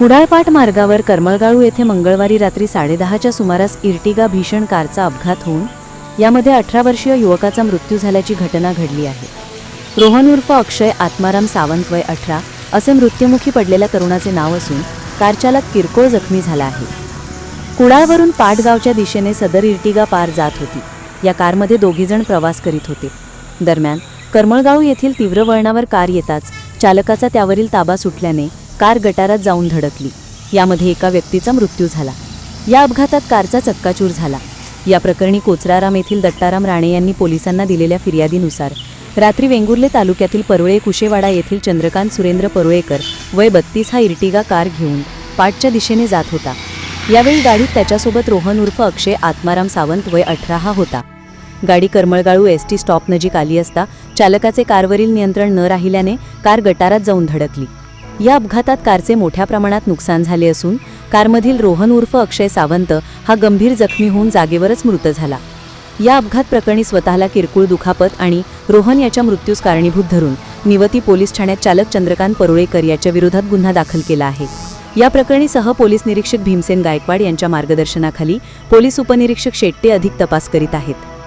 कुडाळपाट मार्गावर करमळगाळू येथे मंगळवारी रात्री साडेदहाच्या सुमारास इर्टिगा भीषण कारचा अपघात होऊन यामध्ये अठरा वर्षीय युवकाचा मृत्यू झाल्याची घटना घडली आहे. रोहन उर्फ अक्षय आत्माराम सावंत वय अठरा असे मृत्युमुखी पडलेल्या तरुणाचे नाव असून कारचालक किरकोळ जखमी झाला आहे. कुडाळवरून पाटगावच्या दिशेने सदर इर्टिगा पार जात होती. या कारमध्ये दोघीजण प्रवास करीत होते. दरम्यान करमळगाव येथील तीव्र वळणावर कार येताच चालकाचा त्यावरील ताबा सुटल्याने कार गटारात जाऊन धडकली. यामध्ये एका व्यक्तीचा मृत्यू झाला. या अपघातात कारचा चक्काचूर झाला. या प्रकरणी कोचराराम येथील दत्ताराम राणे यांनी पोलिसांना दिलेल्या फिर्यादीनुसार रात्री वेंगुर्ले तालुक्यातील परुळे कुशेवाडा येथील चंद्रकांत सुरेंद्र परुळेकर वय बत्तीस हा इर्टिगा कार घेऊन पाटच्या दिशेने जात होता. यावेळी गाडीत त्याच्यासोबत रोहन उर्फ अक्षय आत्माराम सावंत वय अठरा हा होता. गाडी करमळगाळू एस टी स्टॉप नजीक आली असता चालकाचे कारवरील नियंत्रण न राहिल्याने कार गटारात जाऊन धडकली. या अपघातात कारचे मोठ्या प्रमाणात नुकसान झाले असून कारमधील रोहन उर्फ अक्षय सावंत हा गंभीर जखमी होऊन जागेवरच मृत झाला. या अपघात प्रकरणी स्वतःला किरकोळ दुखापत आणि रोहन याच्या मृत्यूस कारणीभूत धरून निवती पोलीस ठाण्यात चालक चंद्रकांत परुळेकर याच्या विरोधात गुन्हा दाखल केला आहे. या प्रकरणी सह पोलीस निरीक्षक भीमसेन गायकवाड यांच्या मार्गदर्शनाखाली पोलीस उपनिरीक्षक शेट्टे अधिक तपास करीत आहेत.